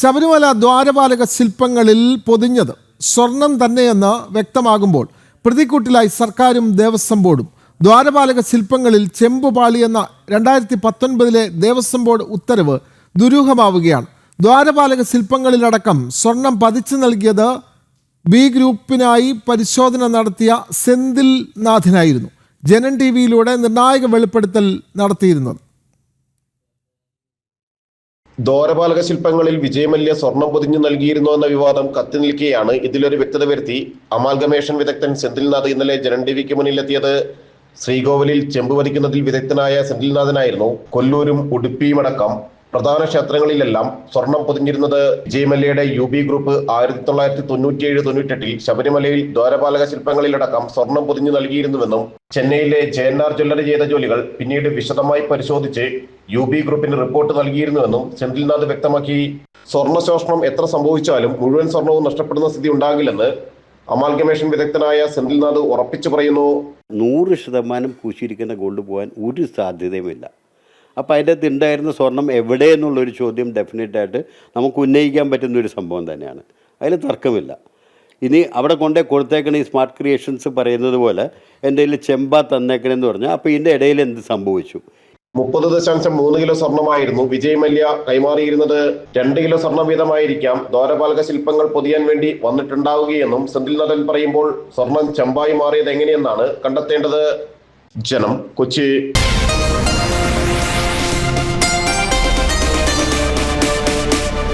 ശബരിമല ദ്വാരപാലക ശില്പങ്ങളിൽ പൊതിഞ്ഞത് സ്വർണം തന്നെയെന്ന് വ്യക്തമാകുമ്പോൾ പ്രതിക്കൂട്ടിലായി സർക്കാരും ദേവസ്വം ബോർഡും. ദ്വാരപാലക ശില്പങ്ങളിൽ ചെമ്പുപാളിയെന്ന രണ്ടായിരത്തി പത്തൊൻപതിലെ ദേവസ്വം ബോർഡ് ഉത്തരവ് ദുരൂഹമാവുകയാണ്. ദ്വാരപാലക ശില്പങ്ങളിലടക്കം സ്വർണം പതിച്ചു നൽകിയത് ബി ഗ്രൂപ്പിനായി പരിശോധന നടത്തിയ സെന്തിൽ നാഥിനായിരുന്നു. ജനൻ ടി വിയിലൂടെ നിർണായക വെളിപ്പെടുത്തൽ നടത്തിയിരുന്നത്. ദ്വാരപാലക ശില്പങ്ങളിൽ വിജയമല്യ സ്വർണം പൊതിഞ്ഞു നൽകിയിരുന്നു എന്ന വിവാദം കത്തി നിൽക്കുകയാണ് ഇതിലൊരു വ്യക്തത വരുത്തി അമാൽഗമേഷൻ വിദഗ്ധൻ സെന്തിൽനാഥ് ഇന്നലെ ജനൻ ടിവിക്ക് മുന്നിലെത്തിയത്. ശ്രീകോവിലിൽ ചെമ്പ് വധിക്കുന്നതിൽ വിദഗ്ധനായ സെന്തിൽനാഥനായിരുന്നു. കൊല്ലൂരും ഉടുപ്പിയുമടക്കം പ്രധാന ക്ഷേത്രങ്ങളിലെല്ലാം സ്വർണം പൊതിഞ്ഞിരുന്നത് വിജയമല്യയുടെ യു ബി ഗ്രൂപ്പ് ആയിരത്തി തൊള്ളായിരത്തി തൊണ്ണൂറ്റിയേഴ് തൊണ്ണൂറ്റെട്ടിൽ ശബരിമലയിൽ ദ്വാരപാലക ശില്പങ്ങളിലടക്കം സ്വർണം പൊതിഞ്ഞു നൽകിയിരുന്നുവെന്നും ചെന്നൈയിലെ ജെ എൻ ആർ ജ്വല്ലറി ചെയ്ത ജോലികൾ പിന്നീട് വിശദമായി പരിശോധിച്ച് യു ബി ഗ്രൂപ്പിന് റിപ്പോർട്ട് നൽകിയിരുന്നുവെന്നും സെന്തിൽനാഥ് വ്യക്തമാക്കി. സ്വർണ ശോഷണം എത്ര സംഭവിച്ചാലും മുഴുവൻ സ്വർണവും നഷ്ടപ്പെടുന്ന സ്ഥിതി ഉണ്ടാകില്ലെന്ന് അമാൽഗമേഷൻ വിദഗ്ധനായ സെന്തിൽനാഥ് ഉറപ്പിച്ചു പറയുന്നു. നൂറ് ശതമാനം പൂശിയിരിക്കുന്ന ഗോൾഡ് പോകാൻ ഒരു സാധ്യതയുമില്ല. അപ്പോൾ അതിന്റെ അകത്ത് ഉണ്ടായിരുന്ന സ്വർണം എവിടെ എന്നുള്ളൊരു ചോദ്യം ഡെഫിനറ്റായിട്ട് നമുക്ക് ഉന്നയിക്കാൻ പറ്റുന്ന ഒരു സംഭവം തന്നെയാണ്. അതിൽ തർക്കമില്ല. ഇനി അവിടെ കൊണ്ടേ കൊടുത്തേക്കണ ഈ സ്മാർട്ട് ക്രിയേഷൻസ് പറയുന്നത് പോലെ എന്റെ കയ്യിൽ ചെമ്പ തന്നേക്കണെന്ന് പറഞ്ഞാൽ അപ്പോൾ ഇതിന്റെ ഇടയിൽ എന്ത് സംഭവിച്ചു? മുപ്പത് ദശാംശം മൂന്ന് കിലോ സ്വർണമായിരുന്നു. വിജയ് മല്യ കൈമാറിയിരുന്നത് രണ്ട് കിലോ സ്വർണം വീതമായിരിക്കാം. ദ്വാരപാലക ശില്പങ്ങൾ പൊതിയാൻ വേണ്ടി വന്നിട്ടുണ്ടാവുകയെന്നും സെന്തിൽ നടൻ പറയുമ്പോൾ സ്വർണം ചെമ്പായി മാറിയത് എങ്ങനെയെന്നാണ് കണ്ടെത്തേണ്ടത് ജനം കൊച്ചി.